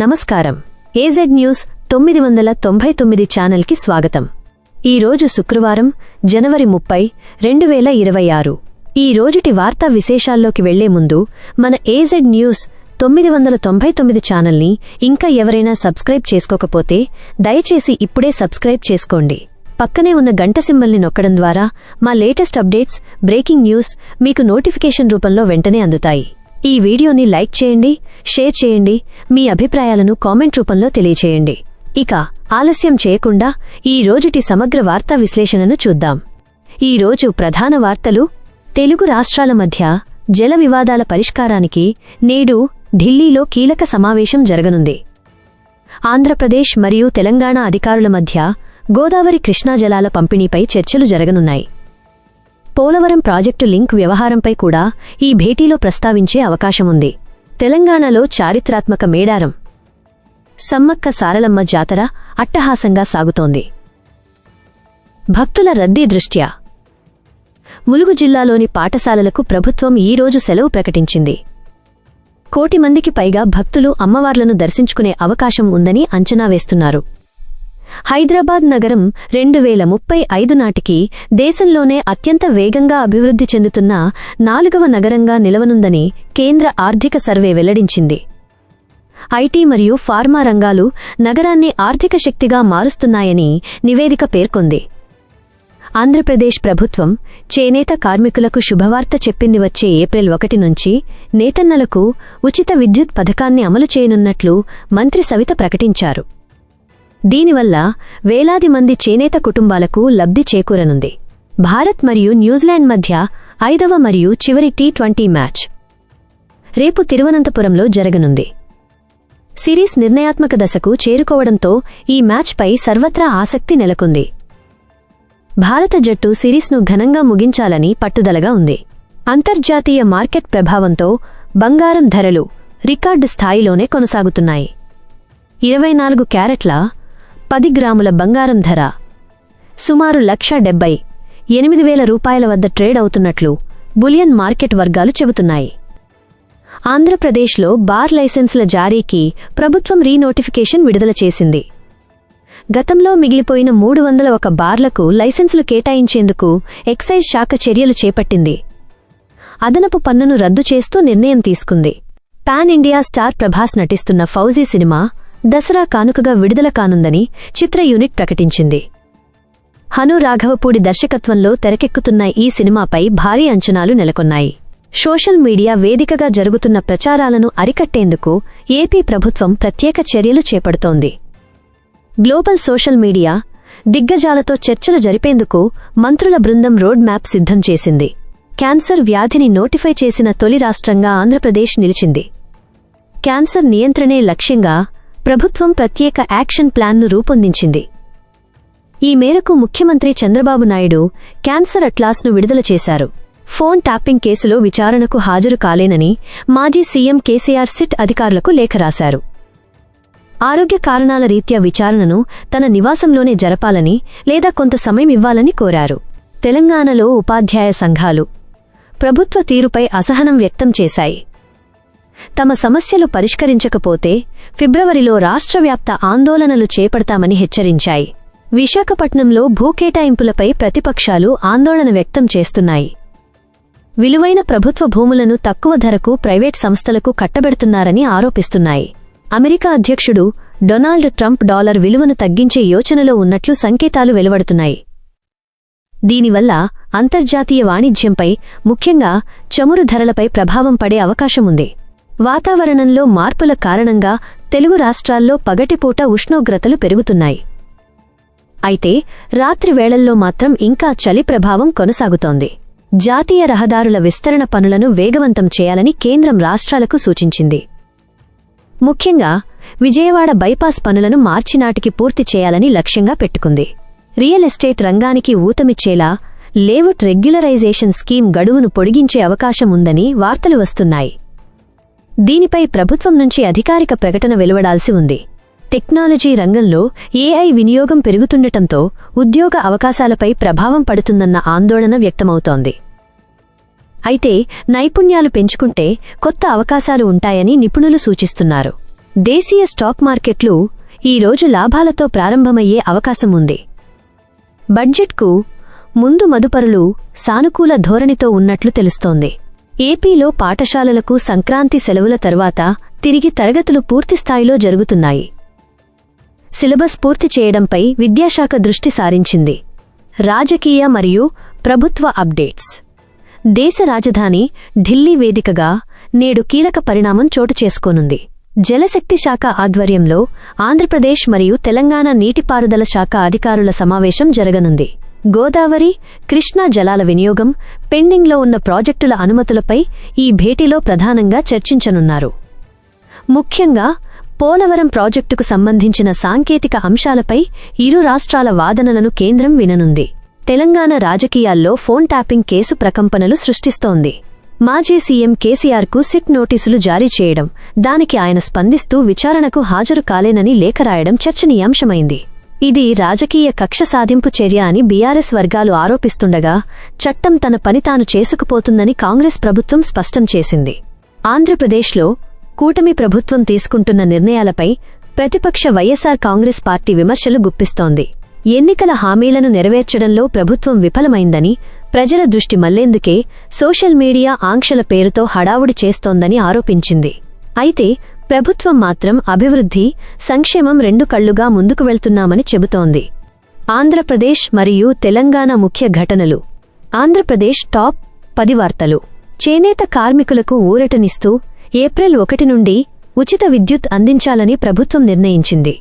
నమస్కారం. AZ news తొమ్మిది వందల తొంభై తొమ్మిది ఛానల్కి స్వాగతం. ఈరోజు శుక్రవారం జనవరి ముప్పై రెండు వేల ఇరవై ఆరు. ఈ రోజుటి వార్తా విశేషాల్లోకి వెళ్ళే ముందు మన ఏజెడ్ న్యూస్ తొమ్మిది వందల తొంభై తొమ్మిది ఛానల్ని ఇంకా ఎవరైనా సబ్స్క్రైబ్ చేసుకోకపోతే దయచేసి ఇప్పుడే సబ్స్క్రైబ్ చేసుకోండి. పక్కనే ఉన్న గంట సింబల్ని నొక్కడం ద్వారా మా లేటెస్ట్ అప్డేట్స్ బ్రేకింగ్ న్యూస్ మీకు నోటిఫికేషన్ రూపంలో వెంటనే అందుతాయి. ఈ వీడియోని లైక్ చేయండి షేర్ చేయండి మీ అభిప్రాయాలను కామెంట్ రూపంలో తెలియచేయండి. ఇక ఆలస్యం చేయకుండా ఈ రోజుటి సమగ్ర వార్తా విశ్లేషణను చూద్దాం. ఈ రోజు ప్రధాన వార్తలు తెలుగు రాష్ట్రాల మధ్య జల వివాదాల పరిష్కారానికి నేడు ఢిల్లీలో కీలక సమావేశం జరగనుంది. ఆంధ్రప్రదేశ్ మరియు తెలంగాణ అధికారుల మధ్య గోదావరి కృష్ణా జలాల పంపిణీపై చర్చలు జరగనున్నాయి. పోలవరం ప్రాజెక్టు లింక్ వ్యవహారంపై కూడా ఈ భేటీలో ప్రస్తావించే అవకాశముంది. తెలంగాణలో చారిత్రాత్మక మేడారం సమ్మక్క సారలమ్మ జాతర అట్టహాసంగా సాగుతోంది. భక్తుల రద్దీ దృష్ట్యా ములుగు జిల్లాలోని పాఠశాలలకు ప్రభుత్వం ఈరోజు సెలవు ప్రకటించింది. కోటి మందికి పైగా భక్తులు అమ్మవార్లను దర్శించుకునే అవకాశం ఉందని అంచనా వేస్తున్నారు. హైదరాబాద్ నగరం రెండు వేల ముప్పై ఐదు నాటికి దేశంలోనే అత్యంత వేగంగా అభివృద్ధి చెందుతున్న నాలుగవ నగరంగా నిలవనుందని కేంద్ర ఆర్థిక సర్వే వెల్లడించింది. ఐటీ మరియు ఫార్మా రంగాలు నగరాన్ని ఆర్థిక శక్తిగా మారుస్తున్నాయని నివేదిక పేర్కొంది. ఆంధ్రప్రదేశ్ ప్రభుత్వం చేనేత కార్మికులకు శుభవార్త చెప్పింది వచ్చే ఏప్రిల్ ఒకటి నుంచి నేతన్నలకు ఉచిత విద్యుత్ పథకాన్ని అమలు చేయనున్నట్లు మంత్రి సవిత ప్రకటించారు. దీనివల్ల వేలాది మంది చేనేత కుటుంబాలకు లబ్ధి చేకూరనుంది. భారత్ మరియు న్యూజిలాండ్ మధ్య ఐదవ మరియు చివరి టీ ట్వంటీ మ్యాచ్. రేపు తిరువనంతపురంలో జరగనుంది. సిరీస్ నిర్ణయాత్మక దశకు చేరుకోవడంతో ఈ మ్యాచ్పై సర్వత్రా ఆసక్తి నెలకొంది. భారత జట్టు సిరీస్ను ఘనంగా ముగించాలని పట్టుదలగా ఉంది. అంతర్జాతీయ మార్కెట్ ప్రభావంతో బంగారం ధరలు రికార్డు స్థాయిలోనే కొనసాగుతున్నాయి. ఇరవై నాలుగు క్యారెట్ల పది గ్రాముల బంగారం ధర. సుమారు లక్ష డెబ్బై ఎనిమిది వేల రూపాయల వద్ద ట్రేడ్ అవుతున్నట్లు బులియన్ మార్కెట్ వర్గాలు చెబుతున్నాయి. ఆంధ్రప్రదేశ్లో బార్ లైసెన్సుల జారీకి ప్రభుత్వం రీనోటిఫికేషన్ విడుదల చేసింది. గతంలో మిగిలిపోయిన మూడు వందల ఒక బార్లకు లైసెన్సులు కేటాయించేందుకు ఎక్సైజ్ శాఖ చర్యలు చేపట్టింది. అదనపు పన్నును రద్దు చేస్తూ నిర్ణయం తీసుకుంది. పాన్ ఇండియా స్టార్ ప్రభాస్ నటిస్తున్న ఫౌజీ సినిమా దసరా కానుకగా విడుదల కానుందని చిత్ర యూనిట్ ప్రకటించింది. హను రాఘవపూడి దర్శకత్వంలో తెరకెక్కుతున్న ఈ సినిమాపై భారీ అంచనాలు నెలకొన్నాయి. సోషల్ మీడియా వేదికగా జరుగుతున్న ప్రచారాలను అరికట్టేందుకు ఏపీ ప్రభుత్వం ప్రత్యేక చర్యలు చేపడుతోంది. గ్లోబల్ సోషల్ మీడియా దిగ్గజాలతో చర్చలు జరిపేందుకు మంత్రుల బృందం రోడ్ మ్యాప్ సిద్ధం చేసింది. క్యాన్సర్ వ్యాధిని నోటిఫై చేసిన తొలి రాష్ట్రంగా ఆంధ్రప్రదేశ్ నిలిచింది. క్యాన్సర్ నియంత్రణే లక్ష్యంగా ప్రభుత్వం ప్రత్యేక యాక్షన్ ప్లాన్ను రూపొందించింది. ఈ మేరకు ముఖ్యమంత్రి చంద్రబాబు నాయుడు క్యాన్సర్ అట్లాస్ను విడుదల చేశారు. ఫోన్ ట్యాపింగ్ కేసులో విచారణకు హాజరు కాలేనని మాజీ సీఎం కేసీఆర్ సిట్ అధికారులకు లేఖ రాశారు. ఆరోగ్య కారణాల రీత్యా విచారణను తన నివాసంలోనే జరపాలని లేదా కొంత సమయం ఇవ్వాలని కోరారు. తెలంగాణలో ఉపాధ్యాయ సంఘాలు ప్రభుత్వ తీరుపై అసహనం వ్యక్తం చేశాయి. తమ సమస్యలు పరిష్కరించకపోతే ఫిబ్రవరిలో రాష్ట్రవ్యాప్త ఆందోళనలు చేపడతామని హెచ్చరించాయి. విశాఖపట్నంలో భూకేటాయింపులపై ప్రతిపక్షాలు ఆందోళన వ్యక్తం చేస్తున్నాయి. విలువైన ప్రభుత్వ భూములను తక్కువ ధరకు ప్రైవేట్ సంస్థలకు కట్టబెడుతున్నారని ఆరోపిస్తున్నాయి. అమెరికా అధ్యక్షుడు డొనాల్డ్ ట్రంప్ డాలర్ విలువను తగ్గించే యోచనలో ఉన్నట్లు సంకేతాలు వెలువడుతున్నాయి. దీనివల్ల అంతర్జాతీయ వాణిజ్యంపై ముఖ్యంగా చమురు ధరలపై ప్రభావం పడే అవకాశముంది. వాతావరణంలో మార్పుల కారణంగా తెలుగు రాష్ట్రాల్లో పగటిపూట ఉష్ణోగ్రతలు పెరుగుతున్నాయి. అయితే రాత్రి వేళల్లో మాత్రం ఇంకా చలి ప్రభావం కొనసాగుతోంది. జాతీయ రహదారుల విస్తరణ పనులను వేగవంతం చేయాలని కేంద్రం రాష్ట్రాలకు సూచించింది. ముఖ్యంగా విజయవాడ బైపాస్ పనులను మార్చినాటికి పూర్తి చేయాలని లక్ష్యంగా పెట్టుకుంది. రియల్ ఎస్టేట్ రంగానికి ఊతమిచ్చేలా లేవుట్ రెగ్యులరైజేషన్ స్కీమ్ గడువును పొడిగించే అవకాశం ఉందని వార్తలు వస్తున్నాయి. దీనిపై ప్రభుత్వం నుంచి అధికారిక ప్రకటన వెలువడాల్సి ఉంది. టెక్నాలజీ రంగంలో ఏఐ వినియోగం పెరుగుతుండటంతో ఉద్యోగ అవకాశాలపై ప్రభావం పడుతుందన్న ఆందోళన వ్యక్తమవుతోంది. అయితే నైపుణ్యాలు పెంచుకుంటే కొత్త అవకాశాలు ఉంటాయని నిపుణులు సూచిస్తున్నారు. దేశీయ స్టాక్ మార్కెట్లు ఈ రోజు లాభాలతో ప్రారంభమయ్యే అవకాశం ఉంది. బడ్జెట్కు ముందు మదుపరులు సానుకూల ధోరణితో ఉన్నట్లు తెలుస్తోంది. ఏపీలో పాఠశాలలకు సంక్రాంతి సెలవుల తరువాత తిరిగి తరగతులు పూర్తిస్థాయిలో జరుగుతున్నాయి. సిలబస్ పూర్తి చేయడంపై విద్యాశాఖ దృష్టి సారించింది. రాజకీయ మరియు ప్రభుత్వ అప్డేట్స్. దేశ రాజధాని ఢిల్లీ వేదికగా నేడు కీలక పరిణామం చోటు చేసుకోనుంది. జలశక్తి శాఖ ఆధ్వర్యంలో ఆంధ్రప్రదేశ్ మరియు తెలంగాణ నీటిపారుదల శాఖ అధికారుల సమావేశం జరగనుంది. గోదావరి కృష్ణా జలాల వినియోగం పెండింగ్లో ఉన్న ప్రాజెక్టుల అనుమతులపై ఈ భేటీలో ప్రధానంగా చర్చించనున్నారు. ముఖ్యంగా పోలవరం ప్రాజెక్టుకు సంబంధించిన సాంకేతిక అంశాలపై ఇరు రాష్ట్రాల వాదనలను కేంద్రం విననుంది. తెలంగాణ రాజకీయాల్లో ఫోన్ ట్యాపింగ్ కేసు ప్రకంపనలు సృష్టిస్తోంది. మాజీ సీఎం కేసీఆర్కు సిట్ నోటీసులు జారీ చేయడం దానికి ఆయన స్పందిస్తూ విచారణకు హాజరు కాలేనని లేఖ రాయడం చర్చనీయాంశమైంది. ఇది రాజకీయ కక్ష సాధింపు చర్య అని బీఆర్ఎస్ వర్గాలు ఆరోపిస్తుండగా చట్టం తన పని తాను చేసుకుపోతుందని కాంగ్రెస్ ప్రభుత్వం స్పష్టం చేసింది. ఆంధ్రప్రదేశ్లో కూటమి ప్రభుత్వం తీసుకుంటున్న నిర్ణయాలపై ప్రతిపక్ష వైఎస్సార్ కాంగ్రెస్ పార్టీ విమర్శలు గుప్పిస్తోంది. ఎన్నికల హామీలను నెరవేర్చడంలో ప్రభుత్వం విఫలమైందని ప్రజల దృష్టి మళ్ళేందుకే సోషల్ మీడియా ఆంక్షల పేరుతో హడావుడి చేస్తోందని ఆరోపించింది. అయితే ప్రభుత్వం మాత్రం అభివృద్ధి సంక్షేమం రెండు కళ్ళుగా ముందుకు వెళ్తున్నామని చెబుతోంది. ఆంధ్రప్రదేశ్ మరియు తెలంగాణ ముఖ్య ఘటనలు. ఆంధ్రప్రదేశ్ టాప్ పది వార్తలు. చేనేత కార్మికులకు ఊరటనిస్తూ ఏప్రిల్ ఒకటి నుండి ఉచిత విద్యుత్ అందించాలని ప్రభుత్వం నిర్ణయించింది.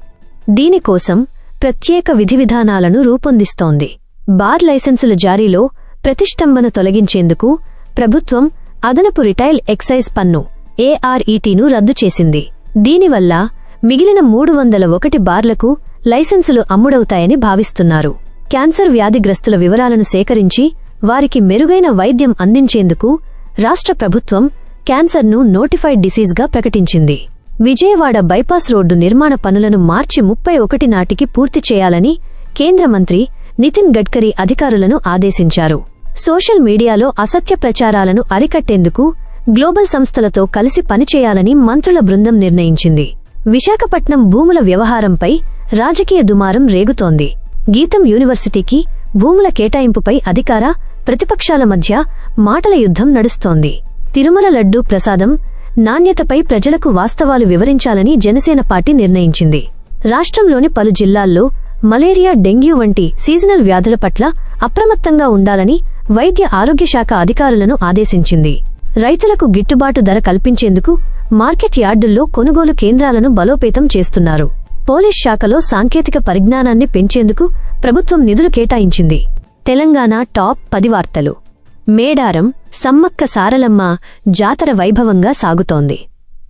దీనికోసం ప్రత్యేక విధివిధానాలను రూపొందిస్తోంది. బార్ లైసెన్సుల జారీలో ప్రతిష్టంభన తొలగించేందుకు ప్రభుత్వం అదనపు రిటైల్ ఎక్సైజ్ పన్ను ఏఆర్ఈటీను రద్దు చేసింది. దీనివల్ల మిగిలిన మూడు వందల ఒకటి బార్లకు లైసెన్సులు అమ్ముడవుతాయని భావిస్తున్నారు. క్యాన్సర్ వ్యాధిగ్రస్తుల వివరాలను సేకరించి వారికి మెరుగైన వైద్యం అందించేందుకు రాష్ట్ర ప్రభుత్వం క్యాన్సర్ను నోటిఫైడ్ డిసీజ్గా ప్రకటించింది. విజయవాడ బైపాస్ రోడ్డు నిర్మాణ పనులను మార్చి ముప్పై ఒకటి నాటికి పూర్తి చేయాలని కేంద్ర మంత్రి నితిన్ గడ్కరీ అధికారులను ఆదేశించారు. సోషల్ మీడియాలో అసత్య ప్రచారాలను అరికట్టేందుకు గ్లోబల్ సంస్థలతో కలిసి పనిచేయాలని మంత్రుల బృందం నిర్ణయించింది. విశాఖపట్నం భూముల వ్యవహారంపై రాజకీయ దుమారం రేగుతోంది. గీతం యూనివర్సిటీకి భూముల కేటాయింపుపై అధికార ప్రతిపక్షాల మధ్య మాటల యుద్ధం నడుస్తోంది. తిరుమల లడ్డూ ప్రసాదం నాణ్యతపై ప్రజలకు వాస్తవాలు వివరించాలని జనసేన పార్టీ నిర్ణయించింది. రాష్ట్రంలోని పలు జిల్లాల్లో మలేరియా డెంగ్యూ వంటి సీజనల్ వ్యాధుల పట్ల అప్రమత్తంగా ఉండాలని వైద్య ఆరోగ్య శాఖ అధికారులను ఆదేశించింది. రైతులకు గిట్టుబాటు ధర కల్పించేందుకు మార్కెట్ యార్డుల్లో కొనుగోలు కేంద్రాలను బలోపేతం చేస్తున్నారు. పోలీస్ శాఖలో సాంకేతిక పరిజ్ఞానాన్ని పెంచేందుకు ప్రభుత్వం నిధులు కేటాయించింది. తెలంగాణ టాప్ పది వార్తలు. మేడారం సమ్మక్క సారలమ్మ జాతర వైభవంగా సాగుతోంది.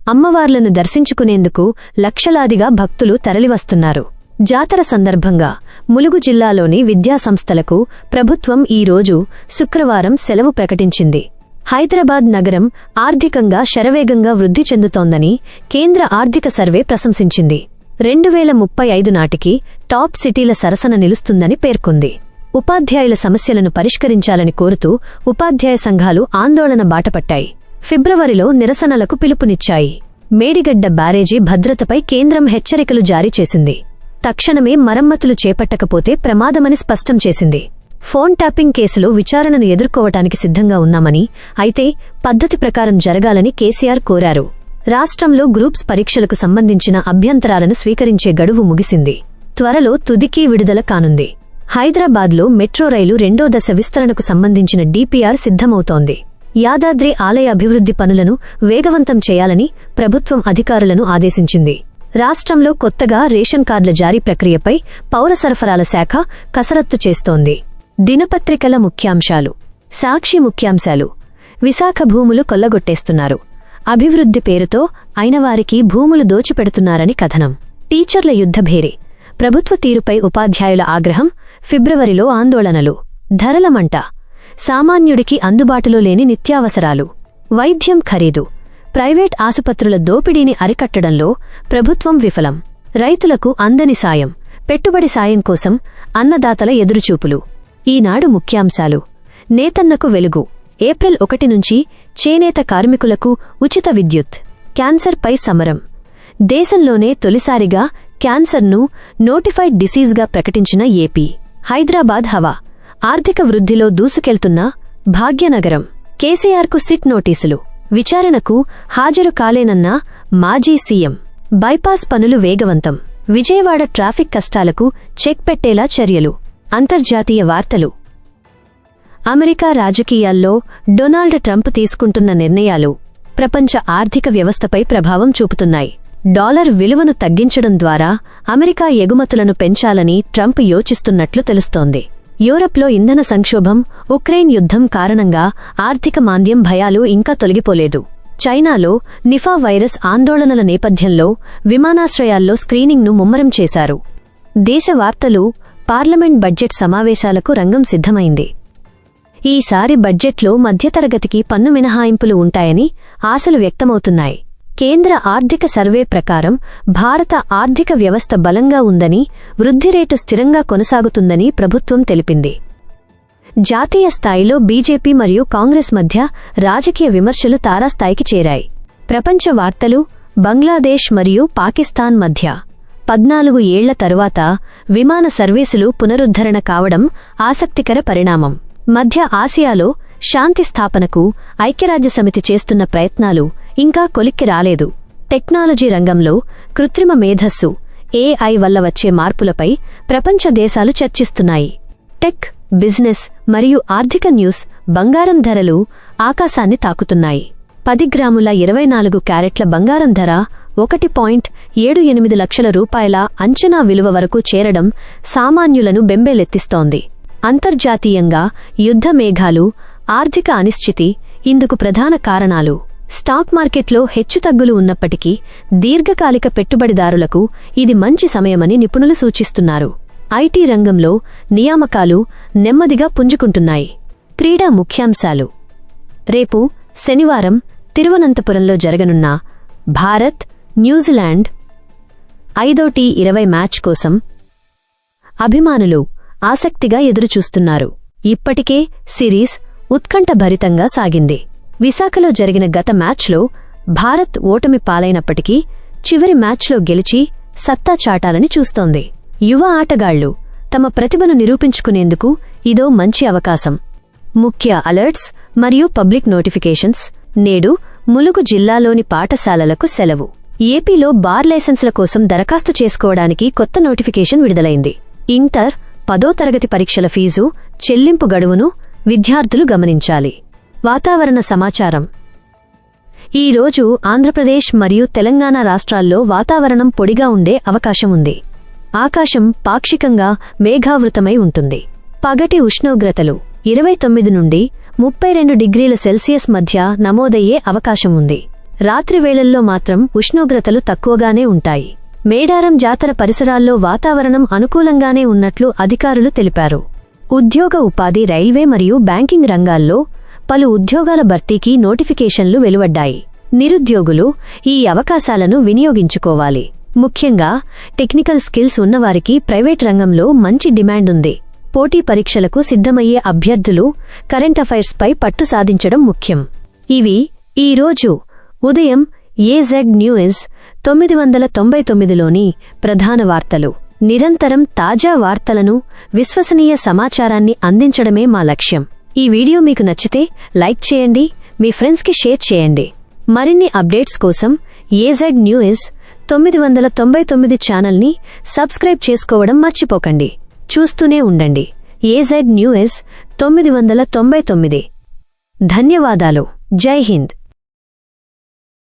అమ్మవార్లను దర్శించుకునేందుకు లక్షలాదిగా భక్తులు తరలివస్తున్నారు. జాతర సందర్భంగా ములుగు జిల్లాలోని విద్యాసంస్థలకు ప్రభుత్వం ఈరోజు శుక్రవారం సెలవు ప్రకటించింది. హైదరాబాద్ నగరం ఆర్థికంగా శరవేగంగా వృద్ధి చెందుతోందని కేంద్ర ఆర్థిక సర్వే ప్రశంసించింది. రెండు వేల ముప్పై ఐదు నాటికి టాప్ సిటీల సరసన నిలుస్తుందని పేర్కొంది. ఉపాధ్యాయుల సమస్యలను పరిష్కరించాలని కోరుతూ ఉపాధ్యాయ సంఘాలు ఆందోళన బాటపట్టాయి. ఫిబ్రవరిలో నిరసనలకు పిలుపునిచ్చాయి. మేడిగడ్డ బ్యారేజీ భద్రతపై కేంద్రం హెచ్చరికలు జారీ చేసింది. తక్షణమే మరమ్మతులు చేపట్టకపోతే ప్రమాదమని స్పష్టం చేసింది. ఫోన్ ట్యాపింగ్ కేసులో విచారణను ఎదుర్కోవటానికి సిద్ధంగా ఉన్నామని అయితే పద్ధతి ప్రకారం జరగాలని కేసీఆర్ కోరారు. రాష్ట్రంలో గ్రూప్స్ పరీక్షలకు సంబంధించిన అభ్యంతరాలను స్వీకరించే గడువు ముగిసింది. త్వరలో తుదికీ విడుదల కానుంది. హైదరాబాద్లో మెట్రో రైలు రెండో దశ విస్తరణకు సంబంధించిన డీపీఆర్ సిద్ధమవుతోంది. యాదాద్రి ఆలయ అభివృద్ధి పనులను వేగవంతం చేయాలని ప్రభుత్వం అధికారులను ఆదేశించింది. రాష్ట్రంలో కొత్తగా రేషన్ కార్డుల జారీ ప్రక్రియపై పౌర సరఫరాల శాఖ కసరత్తు చేస్తోంది. దినపత్రికల ముఖ్యాంశాలు సాక్షి ముఖ్యాంశాలు. విశాఖ భూములు కొల్లగొట్టేస్తున్నారు. అభివృద్ధి పేరుతో అయినవారికి భూములు దోచిపెడుతున్నారని కథనం. టీచర్ల యుద్ధభేరి ప్రభుత్వ తీరుపై ఉపాధ్యాయుల ఆగ్రహం ఫిబ్రవరిలో ఆందోళనలు. ధరలమంట సామాన్యుడికి అందుబాటులో లేని నిత్యావసరాలు. వైద్యం ఖరీదు. ప్రైవేట్ ఆసుపత్రుల దోపిడీని అరికట్టడంలో ప్రభుత్వం విఫలం. రైతులకు అందని సాయం. పెట్టుబడి సాయం కోసం అన్నదాతల ఎదురుచూపులు. ఈనాడు ముఖ్యాంశాలు. నేతన్నకు వెలుగు. ఏప్రిల్ ఒకటి నుంచి చేనేత కార్మికులకు ఉచిత విద్యుత్. క్యాన్సర్పై సమరం. దేశంలోనే తొలిసారిగా క్యాన్సర్ను నోటిఫైడ్ డిసీజ్గా ప్రకటించిన ఏపీ. హైదరాబాద్ హవా. ఆర్థిక వృద్ధిలో దూసుకెళ్తున్న భాగ్యనగరం. కేసీఆర్కు సిట్ నోటీసులు. విచారణకు హాజరు కాలేనన్న మాజీ సీఎం. బైపాస్ పనులు వేగవంతం. విజయవాడ ట్రాఫిక్ కష్టాలకు చెక్ పెట్టేలా చర్యలు. అంతర్జాతీయ వార్తలు. అమెరికా రాజకీయాల్లో డొనాల్డ్ ట్రంప్ తీసుకుంటున్న నిర్ణయాలు ప్రపంచ ఆర్థిక వ్యవస్థపై ప్రభావం చూపుతున్నాయి. డాలర్ విలువను తగ్గించడం ద్వారా అమెరికా ఎగుమతులను పెంచాలని ట్రంప్ యోచిస్తున్నట్లు తెలుస్తోంది. యూరప్లో ఇంధన సంక్షోభం ఉక్రెయిన్ యుద్ధం కారణంగా ఆర్థిక మాంద్యం భయాలు ఇంకా తొలగిపోలేదు. చైనాలో నిఫా వైరస్ ఆందోళనల నేపథ్యంలో విమానాశ్రయాల్లో స్క్రీనింగ్ను ముమ్మరం చేశారు. దేశ వార్తలు పార్లమెంట్ బడ్జెట్ సమావేశాలకు రంగం సిద్ధమైంది. ఈసారి బడ్జెట్లో మధ్యతరగతికి పన్ను మినహాయింపులు ఉంటాయని ఆశలు వ్యక్తమవుతున్నాయి. కేంద్ర ఆర్థిక సర్వే ప్రకారం భారత ఆర్థిక వ్యవస్థ బలంగా ఉందని వృద్ధిరేటు స్థిరంగా కొనసాగుతుందని ప్రభుత్వం తెలిపింది. జాతీయ స్థాయిలో బీజేపీ మరియు కాంగ్రెస్ మధ్య రాజకీయ విమర్శలు తారాస్థాయికి చేరాయి. ప్రపంచ వార్తలు బంగ్లాదేశ్ మరియు పాకిస్తాన్ మధ్య పద్నాలుగు ఏళ్ళ తరువాత విమాన సర్వీసులు పునరుద్ధరణ కావడం ఆసక్తికర పరిణామం. మధ్య ఆసియాలో శాంతి స్థాపనకు ఐక్యరాజ్యసమితి చేస్తున్న ప్రయత్నాలు ఇంకా కొలిక్కి రాలేదు. టెక్నాలజీ రంగంలో కృత్రిమ మేధస్సు ఏఐ వల్ల వచ్చే మార్పులపై ప్రపంచ దేశాలు చర్చిస్తున్నాయి. టెక్ బిజినెస్ మరియు ఆర్థిక న్యూస్ బంగారం ధరలు ఆకాశాన్ని తాకుతున్నాయి. పది గ్రాముల ఇరవై నాలుగు క్యారెట్ల బంగారం ధర ఒకటి పాయింట్ ఏడు ఎనిమిది లక్షల రూపాయల అంచనా విలువ వరకు చేరడం సామాన్యులను బెంబేలెత్తిస్తోంది. అంతర్జాతీయంగా యుద్ధ మేఘాలు ఆర్థిక అనిశ్చితి ఇందుకు ప్రధాన కారణాలు. స్టాక్ మార్కెట్లో హెచ్చుతగ్గులు ఉన్నప్పటికీ దీర్ఘకాలిక పెట్టుబడిదారులకు ఇది మంచి సమయమని నిపుణులు సూచిస్తున్నారు. ఐటీ రంగంలో నియామకాలు నెమ్మదిగా పుంజుకుంటున్నాయి. క్రీడా ముఖ్యాంశాలు. రేపు శనివారం తిరువనంతపురంలో జరగనున్న భారత్ న్యూజిలాండ్ ఐదో టీ ఇరవై మ్యాచ్ కోసం అభిమానులు ఆసక్తిగా ఎదురుచూస్తున్నారు. ఇప్పటికే సిరీస్ ఉత్కంఠభరితంగా సాగింది. విశాఖలో జరిగిన గత మ్యాచ్లో భారత్ ఓటమి పాలైనప్పటికీ చివరి మ్యాచ్లో గెలిచి సత్తా చాటాలని చూస్తోంది. యువ ఆటగాళ్ళు తమ ప్రతిభను నిరూపించుకునేందుకు ఇదో మంచి అవకాశం. ముఖ్య అలర్ట్స్ మరియు పబ్లిక్ నోటిఫికేషన్స్ నేడు ములుగు జిల్లాలోని పాఠశాలలకు సెలవు. ఏపీలో బార్ లైసెన్సుల కోసం దరఖాస్తు చేసుకోవడానికి కొత్త నోటిఫికేషన్ విడుదలైంది. ఇంటర్ పదో తరగతి పరీక్షల ఫీజు చెల్లింపు గడువును విద్యార్థులు గమనించాలి. వాతావరణ సమాచారం. ఈరోజు ఆంధ్రప్రదేశ్ మరియు తెలంగాణ రాష్ట్రాల్లో వాతావరణం పొడిగా ఉండే అవకాశం ఉంది. ఆకాశం పాక్షికంగా మేఘావృతమై ఉంటుంది. పగటి ఉష్ణోగ్రతలు ఇరవై తొమ్మిది నుండి ముప్పై రెండు డిగ్రీల సెల్సియస్ మధ్య నమోదయ్యే అవకాశం ఉంది. రాత్రివేళల్లో మాత్రం ఉష్ణోగ్రతలు తక్కువగానే ఉంటాయి. మేడారం జాతర పరిసరాల్లో వాతావరణం అనుకూలంగానే ఉన్నట్లు అధికారులు తెలిపారు. ఉద్యోగ ఉపాధి రైల్వే మరియు బ్యాంకింగ్ రంగాల్లో పలు ఉద్యోగాల భర్తీకి నోటిఫికేషన్లు వెలువడ్డాయి. నిరుద్యోగులు ఈ అవకాశాలను వినియోగించుకోవాలి. ముఖ్యంగా టెక్నికల్ స్కిల్స్ ఉన్నవారికి ప్రైవేట్ రంగంలో మంచి డిమాండ్ ఉంది. పోటీ పరీక్షలకు సిద్ధమయ్యే అభ్యర్థులు కరెంట్ అఫైర్స్పై పట్టు సాధించడం ముఖ్యం. ఇవి ఈరోజు ఉదయం ఏజెడ్ న్యూస్ తొమ్మిది వందల తొంభై తొమ్మిదిలోని ప్రధాన వార్తలు. నిరంతరం తాజా వార్తలను విశ్వసనీయ సమాచారాన్ని అందించడమే మా లక్ష్యం. ఈ వీడియో మీకు నచ్చితే లైక్ చేయండి మీ ఫ్రెండ్స్కి షేర్ చేయండి. మరిన్ని అప్డేట్స్ కోసం ఏజెడ్ న్యూస్ తొమ్మిది వందల తొంభై తొమ్మిది ఛానల్ని సబ్స్క్రైబ్ చేసుకోవడం మర్చిపోకండి. చూస్తూనే ఉండండి. ఏజెడ్ న్యూస్ తొమ్మిది వందల తొంభై తొమ్మిది. ధన్యవాదాలు. జై హింద్.